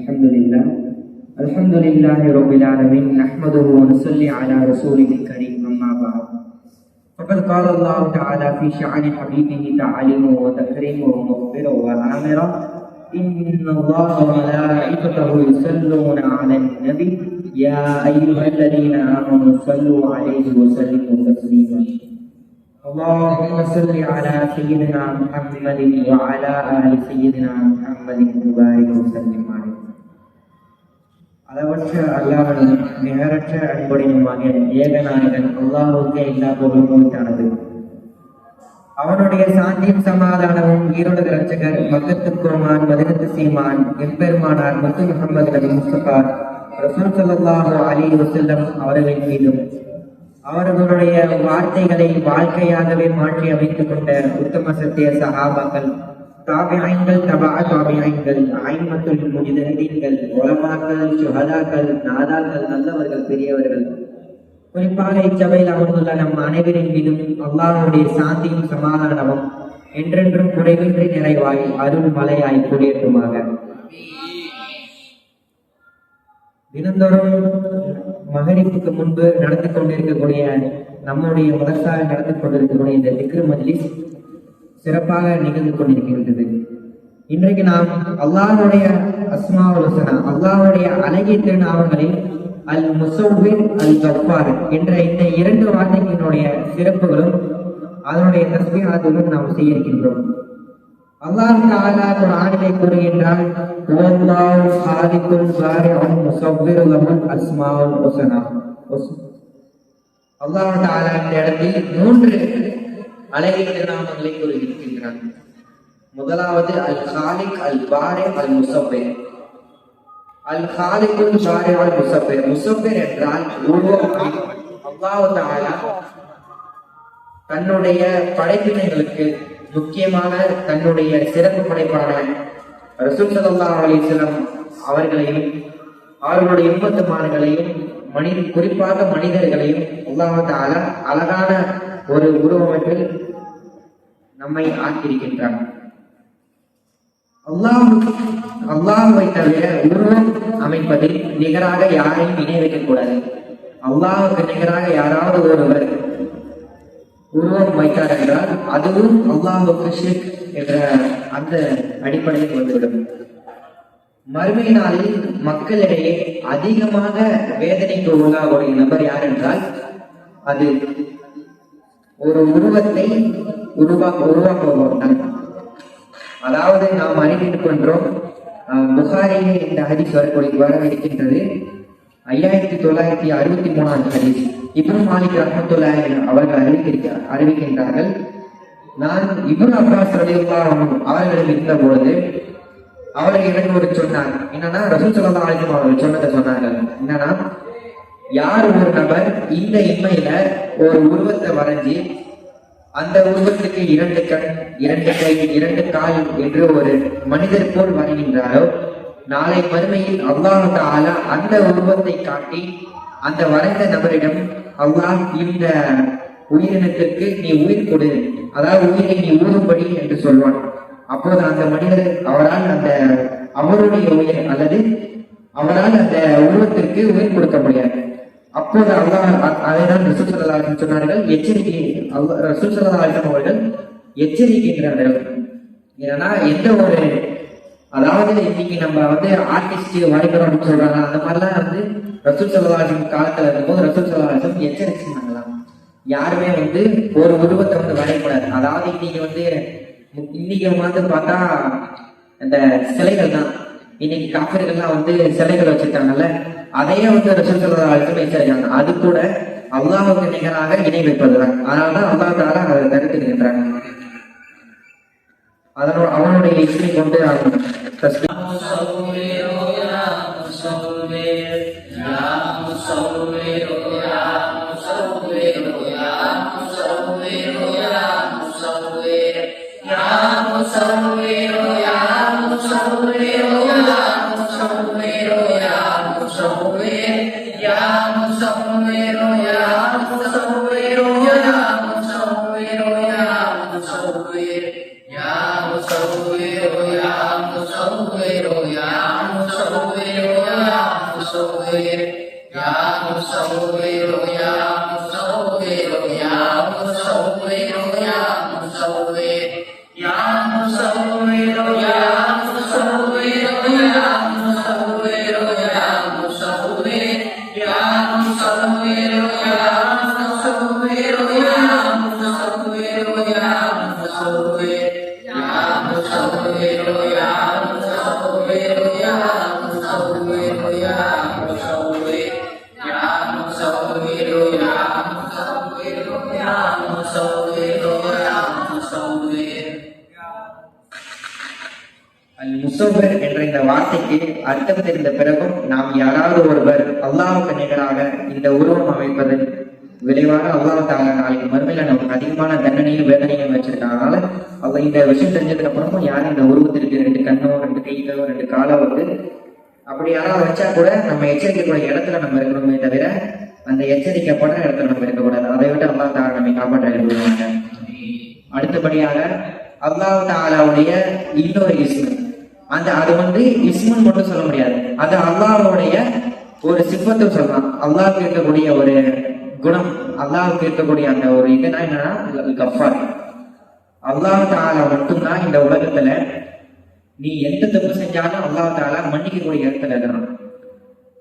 الحمد لله الحمد لله رب العالمين نحمده ونصلي على رسوله الكريم أما بعد. فقد قال الله تعالى في شأن حبيبه تعليمه وتكريمه ومغفرة وآمرة إن الله وملائكته يصلون على النبي يا أيها الذين آمنوا صلوا عليه وسلموا تسليما. اللهم صل على سيدنا محمد وعلى آل سيدنا محمد وبارك وسلم عليه. அளவற்ற அல்லாஹனும் நிகரற்ற அன்புடையுமாக ஏகநாயகன் அல்லாஹுக்கே எல்லா பொருளும் தனது. அவனுடைய சாந்தியும் சமாதானமும் ஈரோடு ரட்சகர் மக்கத்து கோமான் மதினத்து சீமான் எம்பெருமானார் முத்து முகமது நபி முஸ்தபா ரசூல் சல்லாஹு அலி வசல்லம் அவர்களின் மீதும். அவர்களுடைய வார்த்தைகளை வாழ்க்கையாகவே மாற்றி அமைத்துக் கொண்ட உத்தம சத்திய சகாபாக்கள் தாபியங்கள் தபா தாபியங்கள் ஐமத்துல் முஜிதீன்கள் உலமாக்கள் சுகதாக்கள் நாதாக்கள் நல்லவர்கள் பெரியவர்கள். குறிப்பாக இச்சபையில் அமர்ந்துள்ள நம் அனைவரின் மீதும் அல்லாஹுடைய சாந்தியும் சமாதானமும் என்றென்றும் குறைவின்றி நிறைவாய் அருள் மலையாய் குடியேற்றுமாக தினந்தோறும் மகரிப்புக்கு முன்பு நடந்து கொண்டிருக்கக்கூடிய நம்முடைய மதசாக நடந்து கொண்டிருக்கக்கூடிய இந்த திக்ரு மஜ்லிஸ் சிறப்பாக நிகழ்ந்து கொண்டிருக்கின்றது. இன்றைக்கு நாம் அல்லாஹுடைய அஸ்மாவுல் ஹுசனா அல்லாஹ்வுடைய அழகிய திருநாமங்களில் அல் முசௌவிர் அல் கஃபார் என்ற இந்த இரண்டு வார்த்தைகளினுடைய சிறப்புகளும் அதனுடைய தஸ்பீஹாத்துகளும் நாம் செய்ய இருக்கின்றோம் அல்லாஹ் தஆலா குர்ஆனிலே கூறுகின்றால் "வல்லாஹு ஹாலிகுல் பாரிஉல் முஸவ்விரு லஹுல் அஸ்மாஉல் அல்லாஹ் தஆலா இந்த இடத்தில் மூன்று அழகிய திருநாமங்களை கூறுகின்றான் முதலாவது அல் ஹாலிக் அல் பாரே அல் முசவ்விர் அல் ஹாலிக்கும் பாரி அல் முசவ்விர் முசவ்விர் என்றால் உருவம் தன்னுடைய படைப்பினைகளுக்கு முக்கியமான தன்னுடைய சிறப்பு படைப்பான ரசூல் ஸல்லல்லாஹு அவர்களையும் அவர்களுடைய இன்பத்துமார்களையும் மனித குறிப்பாக மனிதர்களையும் அல்லாஹால அழகான ஒரு உருவமைப்பில் நம்மை ஆக்கியிருக்கின்றான் அல்லாஹ் அல்லாஹ் தவிர உருவம் அமைப்பதில் நிகராக யாரையும் இணை வைக்கக்கூடாது அல்லாஹுக்கு நிகராக யாராவது ஒருவர் உருவம் வைத்தார் என்றால் அதுவும் அல்லாஹுக்கு ஷிர்க் என்ற அந்த அடிப்படையில் வந்துவிடும். மறுமை நாளில் மக்களிடையே அதிகமாக வேதனைக்கு உள்ளாகக்கூடிய நபர் யார் என்றால் அது ஒரு உருவத்தை உருவாக்க உருவாக்குபவர் தான் அதாவது நாம் அறிவித்துக் கொண்டோம் அஹ், புகாரிலே இந்த ஹரிஸ் வரக்கூடிய வர இருக்கின்றது ஐயாயிரத்தி தொள்ளாயிரத்தி அறுபத்தி மூணாவது ஹரிஸ் இப்ரு மாலிக் ரஹ்மத்துல்லாஹி அவர்கள் அறிவிக்க அறிவிக்கின்றார்கள். நான் இப்ரு அப்பாஸ் ரலியுல்லா அவர்களிடம் இருந்த பொழுது அவர்கள் எனக்கு ஒரு சொன்னார். என்னன்னா ரசூல் ஸல்லல்லாஹு அலைஹி அவர்கள் சொன்னதை சொன்னார்கள். என்னன்னா யார் ஒரு நபர் இந்த இன்மையில ஒரு உருவத்தை வரைஞ்சி அந்த உருவத்துக்கு இரண்டு கண் இரண்டு கை இரண்டு கால் என்று ஒரு மனிதர் போல் வரைகின்றாரோ நாளை மறுமையில் அல்லாஹ் தஆலா அந்த உருவத்தை காட்டி அந்த வரைந்த நபரிடம் அல்லாஹ் இந்த உயிரினத்திற்கு நீ உயிர் கொடு. அதாவது உயிரை நீ ஊதும்படி என்று சொல்வான். அப்போது அந்த மனிதர் அவரால் அந்த அவருடைய உயிர் அல்லது அவரால் அந்த உருவத்திற்கு உயிர் கொடுக்க முடியாது. அப்போது அல்லாஹ் அதைதான் ரசூல் ஸல்லல்லாஹு அலைஹி சொன்னார்கள் எச்சரிக்கை அல்லாஹ் ரசூல் ஸல்லல்லாஹு அலைஹி அவர்கள் எச்சரிக்கின்றார்கள் ஏன்னா எந்த ஒரு அதாவது இன்னைக்கு நம்ம வந்து ஆர்டிஸ்ட் வரைகிறோம் அப்படின்னு சொல்றாங்க அந்த மாதிரிலாம் வந்து ரசூல் ஸல்லல்லாஹு அலைஹி காலத்துல இருக்கும்போது ரசூல் ஸல்லல்லாஹு அலைஹி எச்சரிச்சிருந்தாங்களாம் யாருமே வந்து ஒரு உருவத்தை வந்து வரையக்கூடாது. அதாவது இன்னைக்கு வந்து இன்னைக்கு வந்து பார்த்தா இந்த சிலைகள் தான் இன்னைக்கு காப்பீர்கள்லாம் வந்து சிலைகள் வச்சிருக்காங்கல்ல அதையே வந்து ரசூல் ஸல்லல்லாஹு அலைஹி எச்சரிக்காங்க அது கூட அல்லாஹ்வுக்கு நிகராக இணை வைப்பதுதான். அதனாலதான் அல்லா தாலா அதை தடுத்துக்கின்றாங்க அதனோட அவனுடைய இசை கொண்டு அவன் தஸ்பீஹ் Hallelujah. முசோபர் என்ற இந்த வார்த்தைக்கு அர்த்தம் தெரிந்த பிறகும் நாம் யாராவது ஒருவர் அல்லாவுக்கு நிகராக இந்த உருவம் அமைப்பதன் விளைவாக அல்லாஹ் தாங்க நாளைக்கு மறுமையில நமக்கு அதிகமான தண்டனையும் வேதனையும் வச்சிருக்காங்க அவங்க இந்த விஷயம் தெரிஞ்சதுக்கு அப்புறமும் யாரும் இந்த உருவத்திற்கு ரெண்டு கண்ணோ ரெண்டு கைகளோ ரெண்டு காலோ வந்து அப்படி யாராவது வச்சா கூட நம்ம எச்சரிக்கக்கூடிய இடத்துல நம்ம இருக்கணுமே தவிர அந்த எச்சரிக்கப்படுற இடத்துல நம்ம இருக்கக்கூடாது. அதை விட்டு அல்லாஹ் தாரா நம்மை காப்பாற்ற விடுவாங்க அடுத்தபடியாக அல்லாஹ் தாலாவுடைய இன்னொரு இஸ்மு. அந்த அது வந்து இஸ்முன்னு மட்டும் சொல்ல முடியாது. அது அல்லாஹ்வுடைய ஒரு சிப்பத்தை சொல்லலாம். அல்லாஹ்வுக்கு இருக்கக்கூடிய ஒரு குணம் அல்லாஹ்வுக்கு இருக்கக்கூடிய அந்த ஒரு இதுனா என்னன்னா கஃபார் அல்லாஹ் தாலா மட்டும்தான் இந்த உலகத்துல நீ எந்த தப்பு செஞ்சாலும் அல்லாஹ் தாலா மன்னிக்கக்கூடிய இடத்துல இருக்கணும்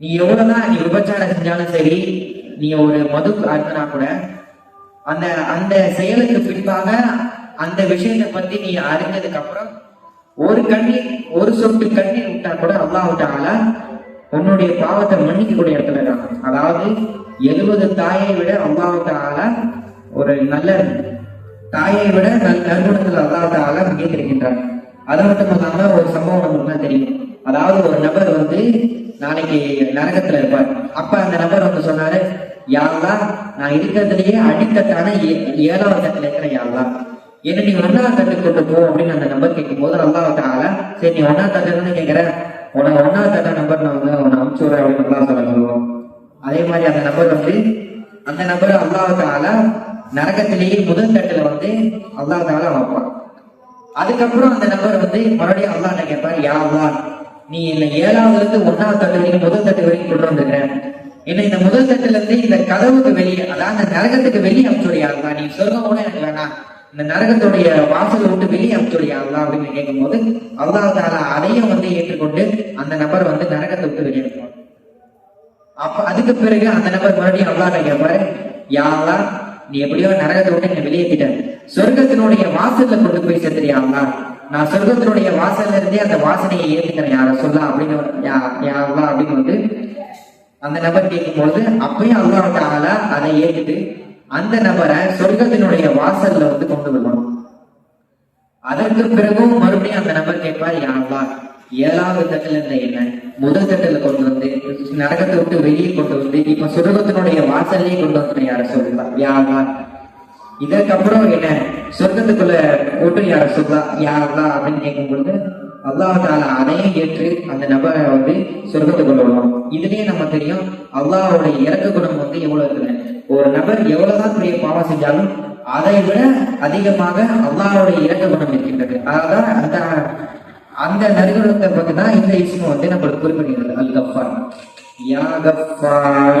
நீ எவ்வளவுதான் நீ விபச்சாரம் செஞ்சாலும் சரி நீ ஒரு மது அருந்தினா கூட அந்த அந்த செயலுக்கு பின்பாக அந்த விஷயத்தை பத்தி நீ அறிஞ்சதுக்கு அப்புறம் ஒரு கண்ணீர் ஒரு சொட்டு கண்ணீர் விட்டா கூட அல்லாஹ் தாலா உன்னுடைய பாவத்தை மன்னிக்கக்கூடிய இடத்துல இருக்கான் அதாவது எழுபது தாயை விட அல்லாஹ் தாலா ஒரு நல்ல தாயை விட நல் நற்குணத்தில் அல்லாஹ் தாலா மிகைத்திருக்கின்றார் அது மட்டும் இல்லாம ஒரு சம்பவம் நமக்கு தான் தெரியும். அதாவது ஒரு நபர் வந்து நாளைக்கு நரகத்துல இருப்பார். அப்ப அந்த நபர் வந்து சொன்னாரு யாழ்லா நான் இருக்கிறதுலயே அடித்தட்டான ஏ- ஏழாவது தட்டுல இருக்கிற யாழ்லா. என்ன நீ ஒன்னாவது தட்டு கொண்டு போ அப்படின்னு அந்த நம்பர் கேட்கும் போது அல்லாஹ் தாலா சரி நீ ஒன்னாவது தட்டுன்னு கேட்கிற. உனக்கு ஒன்னாவது தட்ட நம்பர் நான் வந்து உன்னை அமுச்சு விடுறேன் அப்படின்னு சொல்ல சொல்லுவோம் அதே மாதிரி அந்த நபர் வந்து அந்த நபர் அல்லாஹ் ஆளா நரகத்திலேயே முதல் தட்டுல வந்து அல்லா தால வைப்பான். அதுக்கப்புறம் அந்த நபர் வந்து மறுபடியும் அல்லாஹ்ட்ட கேட்பார் யா அல்லா நீ என்ன ஏழாவதுல இருந்து ஒன்னாவது தட்டு வரைக்கும் முதல் தட்டு வரைக்கும் கொண்டு வந்துக்கிறேன் என்ன இந்த முதல் தட்டுல இருந்து இந்த கதவுக்கு வெளியே அதாவது அந்த நரகத்துக்கு வெளியே அனுப்பிச்சுடியா அல்லா நீ சொர்க்கம் கூட எனக்கு வேணாம். இந்த நரகத்துடைய வாசலை விட்டு வெளியே அனுப்பிச்சுடியா அல்லா அப்படின்னு கேட்கும்போது அல்லா தாலா அதையும் வந்து ஏற்றுக்கொண்டு அந்த நபர் வந்து நரகத்தை விட்டு வெளியே அப்ப அதுக்கு பிறகு அந்த நபர் மறுபடியும் அல்லாஹ் கேட்பாரு யா நீ எப்படியோ நரகத்தை விட்டு என்ன வெளியேற்றிட்ட சொர்க்கத்தினுடைய வாசல்ல கொண்டு போய் சேர்த்துறியா நான் சொர்க்கத்தினுடைய வாசல்ல இருந்தே அந்த வாசனையை ஏத்துக்கிறேன் யார சொல்லா அப்படின்னு யா யா அப்படின்னு வந்து அந்த நபர் கேட்கும்போது அப்பயும் அல்லாஹ் ஆகல அதை ஏத்துட்டு அந்த நபரை சொர்க்கத்தினுடைய வாசல்ல வந்து கொண்டு வரணும் அதற்கு பிறகும் மறுபடியும் அந்த நபர் கேட்பார் யாரா ஏழாவது தட்டுல இருந்த என்ன? முதல் தட்டுல கொண்டு வந்து நரகத்தை விட்டு வெளியே கொண்டு வந்து இப்ப சுரகத்தினுடைய வாசல்லையே கொண்டு வந்து யார சொல்லுவா? யாரா இதற்கப்புறம் என்ன? சொர்க்கத்துக்குள்ள விட்டு யார சொல்லலாம் யாரா அப்படின்னு கேட்கும் பொழுது அல்லாஹ் அதையும் ஏற்று அந்த நபரை வந்து சொர்க்கத்துக்குள்ள விடுவோம் இதுலயே நம்ம தெரியும் அல்லாஹோட இறக்க குணம் வந்து எவ்வளவு இருக்குன்னு ஒரு நபர் எவ்வளவுதான் பெரிய பாவம் செஞ்சாலும் அதை விட அதிகமாக அல்லாஹோட இறக்க குணம் இருக்கின்றது. அதான் அந்த அந்த நற்குணத்தை பத்தி தான் இந்த விஷயம் வந்து நம்மளுக்கு குறிப்பிடுகிறது. அல் கஃபார். யா கஃபார்.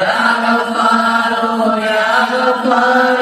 Oh ya Ghaffar, Ya Ghaffar.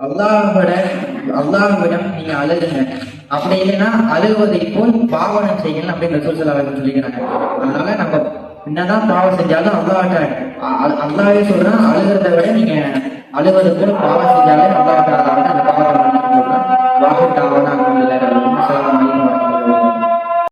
அல்லாஹோட அல்லாஹுவிடம் நீங்க அழுதுங்க அப்படி இல்லைன்னா அழுவதை போல் பாவனம் செய்யணும் அப்படின்னு ரசூல் சல்லல்லாஹு சொல்லிக்கிறாங்க. அதனால நம்ம என்னதான் பாவம் செஞ்சாலும் அல்லாட்ட அல்லாவே அ- சொல்றான் அழுகிறத விட நீங்க அழுவது போல் பாவம் செஞ்சாலே அல்லாஹ் அந்த பாவத்தை மன்னிக்க சொல்றான்